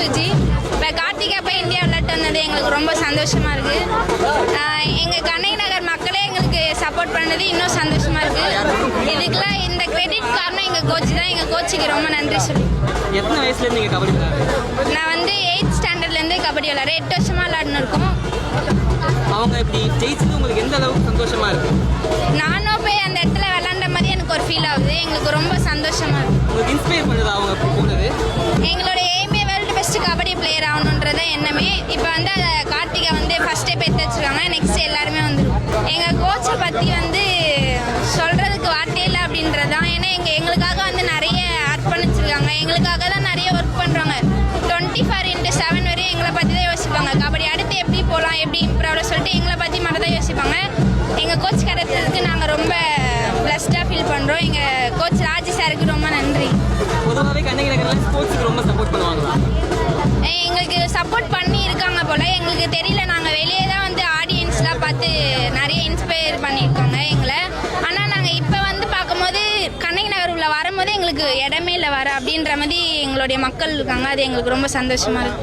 சுஜி. இப்போ கார்த்திகா போய் இந்தியா விளையாட்டு வந்தது எங்களுக்கு ரொம்ப சந்தோஷமா இருக்கு. ஆஹ் எங்க கண்ணகி நகர் மக்களே எங்களுக்கு சப்போர்ட் பண்ணது இன்னும் சந்தோஷமா இருக்கு. இதுக்கெல்லாம் இந்த கிரெடிட் காரணம் எங்க கோச் தான். எங்க கோச்சுக்கு ரொம்ப நன்றி சொல்லி. எத்தனை வயசுல இருந்து நீங்க கபடி நான் வந்து எயித் ஸ்டாண்டர்ட்லேருந்து கபடி விளையாடுறேன். எட்டு வருஷமா விளையாடுன்னு இருக்கோம். அவங்க இப்படி ஜெயிச்சது உங்களுக்கு எந்த அளவுக்கு சந்தோஷமா இருக்கு? நானும் போய் அந்த இடத்துல விளாண்ட மாதிரி எனக்கு ஒரு ஃபீல் ஆகுது. எங்களுக்கு ரொம்ப சந்தோஷமா இருக்கு. உங்களுக்கு இன்ஸ்பயர் பண்ணுதா அவங்க போனது? எங்களோட கோச்சை பற்றி வந்து சொல்கிறதுக்கு வார்த்தையே இல்லை அப்படின்றது தான் ஏன்னா எங்கள் எங்களுக்காக வந்து நிறைய அர்ப்பணிச்சிருக்காங்க. எங்களுக்காக தான் நிறைய ஒர்க் பண்ணுறாங்க டுவெண்ட்டி ஃபோர் இன்ட்டு செவன் வரையும் எங்களை பற்றி தான் யோசிப்பாங்க. கபடி அடுத்து எப்படி போகலாம் எப்படி இம்ப்ரூவ் சொல்லிட்டு எங்களை பற்றி மட்டும் தான் யோசிப்பாங்க. எங்கள் கோச் கிடைச்சதுக்கு நாங்கள் ரொம்ப ப்ளஸ்டாக ஃபீல் பண்ணுறோம் எங்கள் கோச் ராஜி சாருக்கு ரொம்ப நன்றி. பொதுவாகவே ஸ்போர்ட்ஸுக்கு ரொம்ப சப்போர்ட் பண்ணுவாங்களா? எங்களுக்கு சப்போர்ட் பண்ணி இருக்காங்க போல. எங்களுக்கு தெரியல நாங்கள் இன்ஸ்பயர் எங்களை. ஆனால் நாங்கள் இப்போ வந்து பார்க்கும்போது கண்ணகி நகர் உள்ள வரும்போது எங்களுக்கு இடமே இல்லை வர அப்படின்ற மாதிரி எங்களுடைய மக்கள் இருக்காங்க. அது எங்களுக்கு ரொம்ப சந்தோஷமாக இருக்குது